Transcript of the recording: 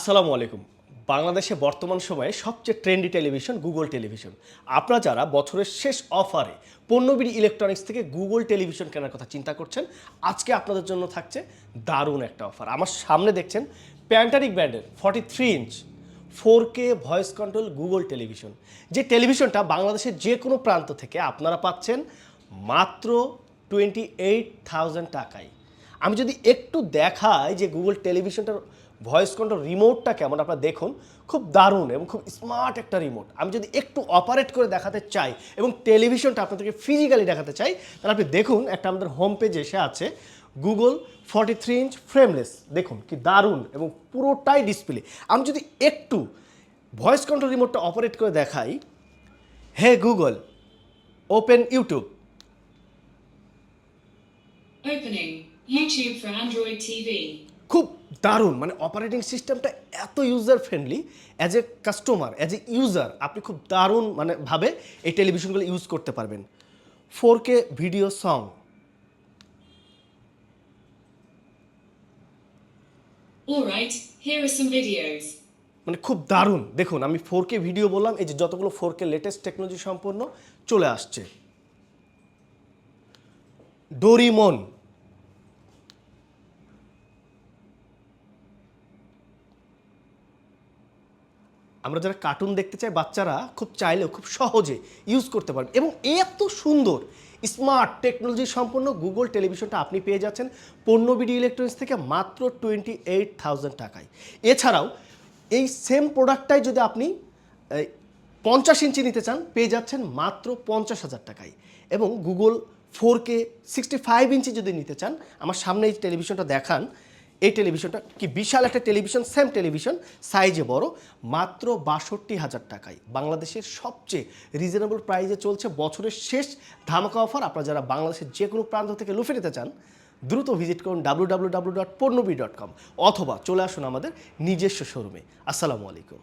আসসালামু আলাইকুম। বাংলাদেশে বর্তমান সময়ে সবচেয়ে ট্রেন্ডি টেলিভিশন গুগল টেলিভিশন। আপনারা যারা বছরের শেষ অফারে পণ্যবিড়ি ইলেকট্রনিক্স থেকে গুগল টেলিভিশন কেনার কথা চিন্তা করছেন, আজকে আপনাদের জন্য থাকছে দারুণ একটা অফার। আমার সামনে দেখছেন প্যান্টারিক ব্র্যান্ডের forty three inch four K voice control Google television. যে টেলিভিশনটা বাংলাদেশের যে কোনো প্রান্ত থেকে আপনারা পাচ্ছেন মাত্র টোয়েন্টি এইট থাউজেন্ড টাকায়। আমি যদি একটু দেখাই যে গুগল টেলিভিশনটার ভয়েস কন্ট্রোল রিমোটটা কেমন? আপনারা দেখুন, খুব দারুণ এবং খুব স্মার্ট একটা রিমোট আমি যদি একটু অপারেট করে দেখাতে চাই এবং টেলিভিশনটা আপনাদেরকে ফিজিক্যালি দেখাতে চাই, তাহলে আপনি দেখুন, একটা আমাদের হোম পেজে এসে আছে Google forty three inch frameless দেখুন, কি দারুণ এবং পুরোটাই ডিসপ্লে আমি যদি একটু ভয়েস কন্ট্রোল রিমোটটা অপারেট করে দেখাই, hey Google open YouTube Opening, YouTube for Android TV. দারুণ মানে অপারেটিং সিস্টেমটা এত user friendly as a customer as a user আপনি খুব দারুণ মানে ভাবে এই টেলিভিশনগুলো ইউজ করতে পারবেন। Four K video song Alright, here are some videos. মানে খুব দারুণ দেখুন আমি ফোর কে ভিডিও বললাম এই যে যতগুলো ফোর কে লেটেস্ট টেকনোলজি সম্পন্ন চলে আসছে। ডোরিমন আমরা যারা কার্টুন দেখতে চাই, বাচ্চারা খুব চাইলেও খুব সহজে ইউজ করতে পারবে। এবং এত সুন্দর স্মার্ট টেকনোলজি সম্পন্ন গুগল টেলিভিশনটা আপনি পেয়ে যাচ্ছেন পণ্য বিডি ইলেকট্রনিক্স থেকে মাত্র টোয়েন্টি এইট থাউজেন্ড টাকায়। এছাড়াও এই সেম প্রোডাক্টটাই যদি আপনি পঞ্চাশ ইঞ্চি নিতে চান, পেয়ে যাচ্ছেন মাত্র পঞ্চাশ হাজার টাকায়। এবং Google four K sixty five inch যদি নিতে চান, আমার সামনে এই টেলিভিশনটা দেখান এই টেলিভিশনটা কি বিশাল একটা টেলিভিশন সেম টেলিভিশন সাইজে বড়, মাত্র বাষট্টি হাজার টাকায়। বাংলাদেশের সবচেয়ে রিজনেবল প্রাইজে চলছে বছরের শেষ ধামাকা অফার আপনারা যারা বাংলাদেশের যে কোনো প্রান্ত থেকে লুফে নিতে চান, দ্রুত ভিজিট করুন ডাব্লু ডট ডট কম অথবা চলে আসুন আমাদের নিজস্ব শোরুমে আসসালামু আলাইকুম।